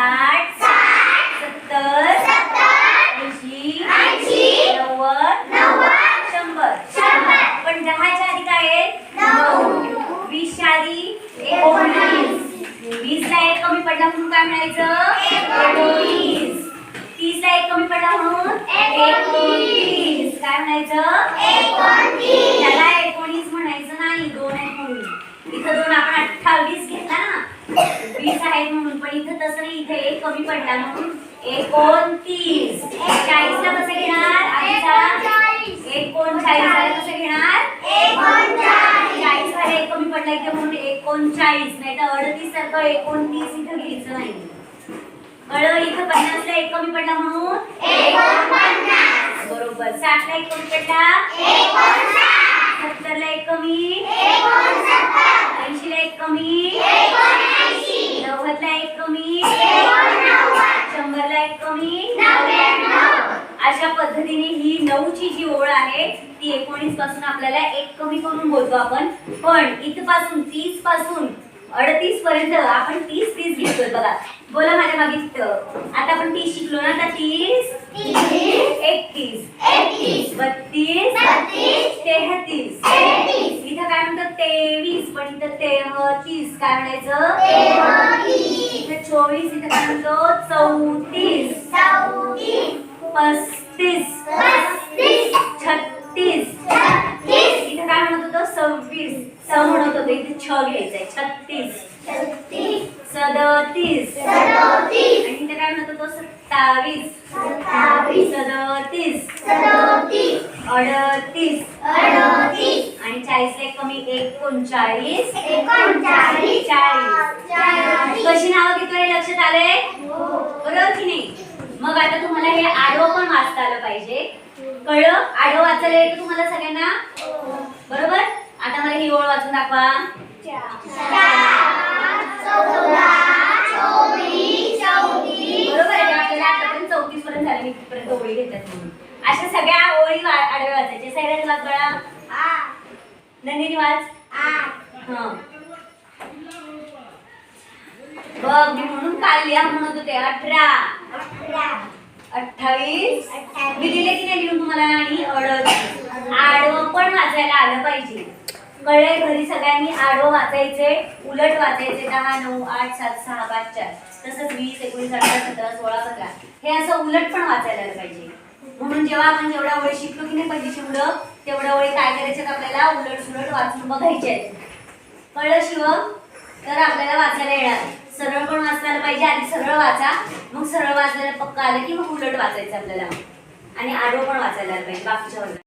साठ सत्तर ऐंशी नव्वद शंभर. पण दहाच्या आधी काय आहे? वीसच्या आधी एकोणीस. वीसला एक कमी काय म्हणायचं? एकोणीस. तीसला एक कमी पडला काय म्हणायचं? त्याला एकोणीस म्हणायचं नाही दोन एकोणीस एक कमी पडला म्हणून एकोणतीस. चाळीसला कसं घेणार. एकोणचाळीसला कसं घेणार? एक कमी पडला इथे म्हणून एकोणचाळीस. नाही तर अडतीस सारखं एकोणतीस इथं घ्यायचं नाही. कळलं इथं पन्नासला एक कमी पडला म्हणून. बरोबर. साठला एक कमी पडला. सत्तरला एक कमी. ऐंशीला एक कमी एकोणऐंशी. नव्वदला एक कमी एकोणनव्वद. शंभरला एक कमी नव्याण्णव. अशा पद्धतीने ही नऊची जी ओळ आहे ती एकोणीसपासून आपल्याला एक कमी करून बोलतो आपण पण इथपासून तीसपासून अडतीस पर्यंत आपण तीस तीस घेतोय बघा बोला माझ्या मागे आता आपण तीस शिकलो ना आता तीस तीस. एकतीस एकतीस. बत्तीस बत्तीस. तेहतीस. इथं काय म्हणतात तेवीस पण इथं तेहतीस काय म्हणायचं. इथं चोवीस इथं काय म्हणतो चौतीस. पस्तीस पस्तीस. छत्तीस छत्तीस. इथं काय म्हणत होतो सव्वीस स म्हणत होतो इथे छ घ्यायचंय छत्तीस छत्तीस. सदतीस सदोतीस. आणि इथे काय म्हणत होतो सत्तावीस सत्तावीस. सदतीस सदोतीस. अडतीस अडोतीस. आणि चाळीस एक कमी एकोणचाळीस एकोणचाळीस. चाळीस. कशी नावं घेतोय लक्षात आले बरोबर की नाही मग आता तुम्हाला हे आडवं पण वाचता आलं पाहिजे. कळलं आडवं वाचायला येतं तुम्हाला सगळ्यांना? बरोबर? आता मला ही ओळ वाचून दाखवा. बरोबर आहे आपल्याला आतापर्यंत चौतीस पर्यंत झाले मी तिथपर्यंत ओळी घेतात म्हणून. अशा सगळ्या ओळी वा- आडव्या वाचायच्या. सगळ्यात वाच बळा. नंदिनी वाच. हं. बघ म्हणून काल लिहा म्हणत होते अठरा. अठ्ठावीस. मी दिले की नाही लिहून तुम्हाला? आणि अडतीस. आडवं पण वाचायला आलं पाहिजे. कळलंय घरी सगळ्यांनी आडवं वाचायचे उलट वाचायचे दहा नऊ आठ सात सहा पाच चार. तसंच वीस एकोणीस अठरा सतरा सोळा पंधरा हे असं उलट पण वाचायला आलं पाहिजे. म्हणून जेव्हा आपण जेवढ्या वेळ शिकलो की नाही पहिलीची मुलं तेवढ्या वेळी काय करायचे आपल्याला उलट सुलट वाचून बघायचे आहेत. कळलं शिवम तर आपल्याला वाचायला येणार. सरळ पण वाचायला पाहिजे आधी सरळ वाचा. मग सरळ वाचायला पक्का आलं की मग उलट वाचायचं आपल्याला. आणि आडवं पण वाचायला आलं पाहिजे बाकीच्या वर्गात.